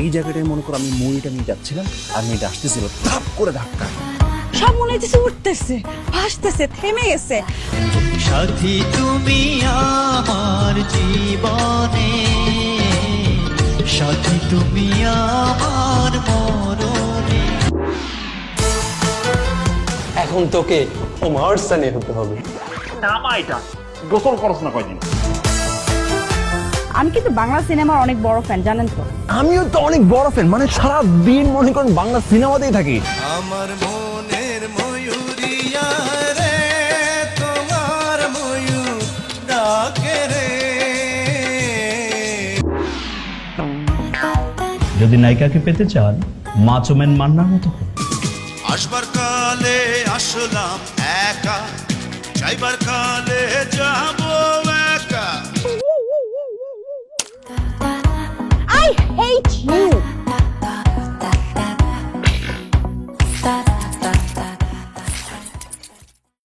এই জায়গাটায় মনে করো আমি মুড়িটা নিয়ে যাচ্ছিলাম আর মেয়েটা আসতেছিল থাপ করে ধাক্কা। সব মনে হচ্ছে উঠতেছে ভাসতেছে থেমে গেছে। সাথী তুমি আমার জীবনে সাথী তুমি আমার মরণে। এখন তোকে ওমার সানি হতে হবে। নামা এটা গোসল করস না কয়দিন। আমি কিন্তু বাংলা সিনেমার অনেক বড় ফ্যান জানেন তো। আমিও তো অনেক বড় ফ্যান মানে সারা দিন মনে করেন বাংলা সিনেমাতেই থাকি। আমার মনের ময়ূরিয়া রে তোমার ময়ূর ডাকে রে। যদি নায়িকাকে পেতে চান মাচোমেন মান্নার মতো আসবার কালে আসলাম একা যাইবার কালে যাব H.